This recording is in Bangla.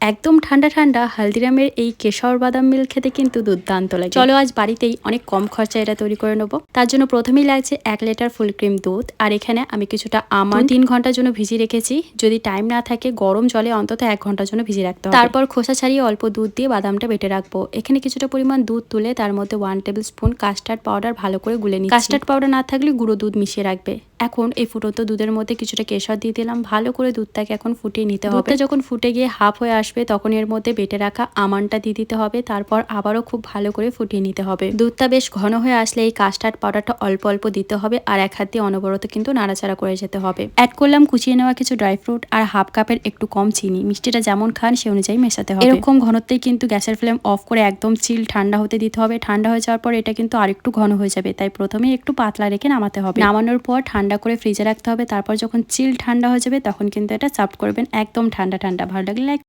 একদম ঠান্ডা ঠান্ডা হালদিরামের এই কেশর বাদাম মিল খেতে কিন্তু দুর্দান্ত লাগে। চলো আজ বাড়িতেই অনেক কম খরচা এটা তৈরি করে নেব। তার জন্য প্রথমেই লাগছে এক লিটার ফুল ক্রিম দুধ আর এখানে আমি কিছুটা আমার তিন ঘণ্টার জন্য ভিজিয়ে রেখেছি। যদি টাইম না থাকে গরম জলে অন্তত এক ঘণ্টার জন্য ভিজিয়ে রাখতে হবে। তারপর খোসা ছাড়িয়ে অল্প দুধ দিয়ে বাদামটা বেটে রাখব। এখানে কিছুটা পরিমাণ দুধ তুলে তার মধ্যে one tablespoon custard powder ভালো করে গুলে নিই কাস্টার্ড পাউডার না থাকলে গুঁড়ো দুধ মিশিয়ে রাখবে। এখন এই ফুটন্ত দুধের মধ্যে কিছুটা কেশর দিয়ে দিলাম। ভালো করে দুধটাকে এখন ফুটিয়ে নিতে হবে। যখন ফুটে গিয়ে হাফ হয়ে আসবে, তখন এর মধ্যে বেটে রাখা আমানটা দিয়ে দিতে হবে। তারপর আবারও খুব ভালো করে ফুটিয়ে নিতে হবে। দুধটা বেশ ঘন হয়ে আসলে এই কাস্টার্ড পাউডারটা অল্প অল্প দিতে হবে আর এক হাত দিয়ে অনবরত কিন্তু নাড়াচাড়া করে যেতে হবে। অ্যাড করলাম কুচিয়ে নেওয়া কিছু ড্রাই ফ্রুট আর হাফ কাপের একটু কম চিনি। মিষ্টিটা যেমন খান, সে অনুযায়ী মেশাতে হবে। এরকম ঘনত্বেই কিন্তু গ্যাসের ফ্লেম অফ করে একদম চিল ঠান্ডা হতে দিতে হবে। ঠান্ডা হয়ে যাওয়ার পর এটা কিন্তু আরেকটু ঘন হয়ে যাবে। তাই প্রথমে একটু পাতলা রেখে নামাতে হবে। নামানোর পর ঠান্ডা করে ফ্রিজে রাখতে হবে। তারপর যখন চিল ঠান্ডা হয়ে যাবে, তখন কিন্তু এটা সার্ভ করবেন। একদম ঠান্ডা ঠান্ডা। ভালো লাগলে